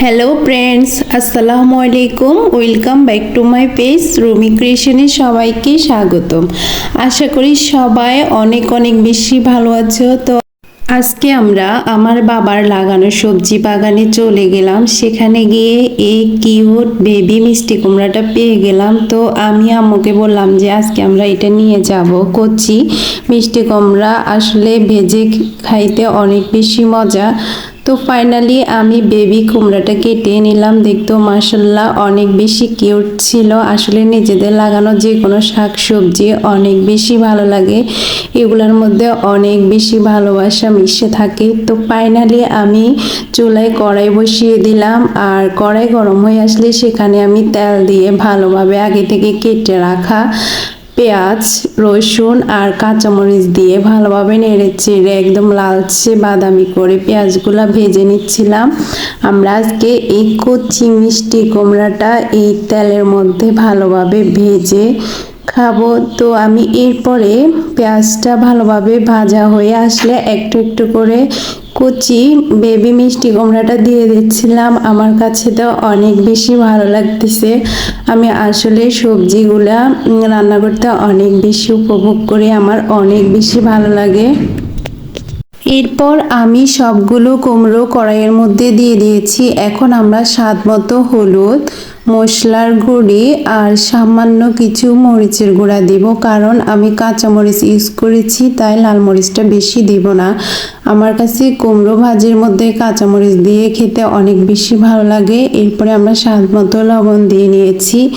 Hello friends আসসালামু আলাইকুম welcome back to my page Rumi ক্রিয়েশনে সবাইকে স্বাগতম। আশা করি সবাই অনেক অনেক বেশি ভালো আছো। তো আজকে আমরা আমার বাবার লাগানো সবজি বাগানে চলে গেলাম। সেখানে গিয়ে এই কিউট বেবি মিষ্টি কুমড়াটা পেয়ে গেলাম। তো আমি আম্মুকে বললাম যে আজকে আমরা এটা নিয়ে যাব। কচি মিষ্টি কুমড়া আসলে ভেজে খাইতে অনেক বেশি মজা। তো ফাইনালি আমি বেবি কুমড়াটা কেটে নিলাম। দেখতো মাসাল্লাহ অনেক বেশি কিউট ছিল। আসলে নিজেদের লাগানো যে কোনো শাক সবজি অনেক বেশি ভালো লাগে। এগুলোর মধ্যে অনেক বেশি ভালোবাসা মিশে থাকে। তো ফাইনালি আমি চুলায় কড়াই বসিয়ে দিলাম। আর কড়াই গরম হয়ে আসলে সেখানে আমি তেল দিয়ে ভালোভাবে আগে থেকে কেটে রাখা পেঁয়াজ, রসুন আর কাঁচামরিচ দিয়ে ভালোভাবে নেড়ে চেড়ে একদম লালচে বাদামি করে পেঁয়াজগুলো ভেজে নিচ্ছিলাম। আমরা আজকে এই কচি মিষ্টি কুমড়াটা এই তেলের মধ্যে ভালোভাবে ভেজে খাব। তো আমি এরপরে পেঁয়াজটা ভালোভাবে ভাজা হয়ে আসলে একটু একটু করে কুচি বেবি মিষ্টি কুমড়াটা দিয়ে দিচ্ছিলাম। আমার কাছে তো অনেক বেশি ভালো লাগতেছে। আমি আসলে সবজিগুলা রান্না করতে অনেক বেশি উপভোগ করি। আমার অনেক বেশি ভালো লাগে। এরপর আমি সবগুলো কুমড়ো কড়াইয়ের মধ্যে দিয়ে দিয়েছি। এখন আমরা স্বাদ মতো হলুদ, মশলার গুঁড়ি আর সামান্য কিছু মরিচের গুঁড়া দিব। কারণ আমি কাঁচা মরিচ ইউজ করেছি, তাই লাল মরিচটা বেশি দিব না। আমার কাছে কুমড়ো ভাজির মধ্যে কাঁচা মরিচ দিয়ে খেতে অনেক বেশি ভালো লাগে। এরপরে আমরা স্বাদ মতো লবণ দিয়ে নিয়েছি।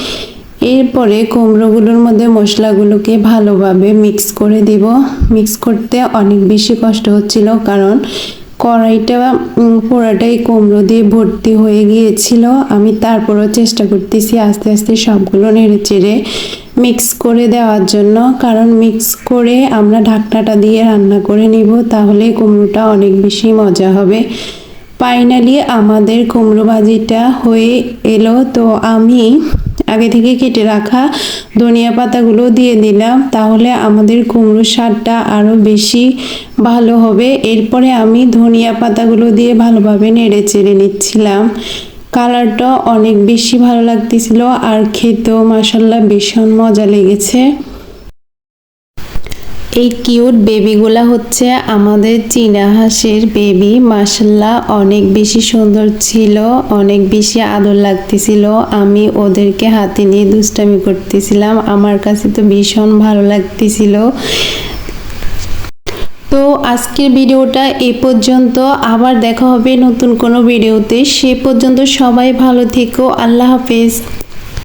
এরপরে কুমড়োগুলোর মধ্যে মশলাগুলোকে ভালোভাবে মিক্স করে দিব। মিক্স করতে অনেক বেশি কষ্ট হচ্ছিল কারণ কড়াইটা পোড়াটাই কুমড়ো দিয়ে ভর্তি হয়ে গিয়েছিল। আমি তারপরও চেষ্টা করতেছি আস্তে আস্তে সবগুলো নেড়ে চেড়ে মিক্স করে দেওয়ার জন্য। কারণ মিক্স করে আমরা ঢাকনাটা দিয়ে রান্না করে নিব, তাহলে কুমড়োটা অনেক বেশি মজা হবে। ফাইনালি আমাদের কুমড়ো ভাজিটা হয়ে এলো। তো আমি আগে থেকে কেটে রাখা ধনিয়া পাতাগুলো দিয়ে দিলাম, তাহলে আমাদের কুমড়ো স্বাদটা আরও বেশি ভালো হবে। এরপরে আমি ধনিয়া পাতাগুলো দিয়ে ভালোভাবে নেড়ে চেড়ে নিচ্ছিলাম। কালারটা অনেক বেশি ভালো লাগতেছিল আর খেতেও মাসাল্লাহ ভীষণ মজা লেগেছে। এই কিউট বেবিগুলা হচ্ছে আমাদের চীনা হাঁসের বেবি। মাসাল্লাহ অনেক বেশি সুন্দর ছিল, অনেক বেশি আদর লাগতেছিল। আমি ওদেরকে হাতে নিয়ে দুষ্টামি করতেছিলাম। আমার কাছে তো ভীষণ ভালো লাগতেছিল। তো আজকের ভিডিওটা এ পর্যন্ত। আবার দেখা হবে নতুন কোনো ভিডিওতে। সে পর্যন্ত সবাই ভালো থেকো। আল্লাহ হাফেজ।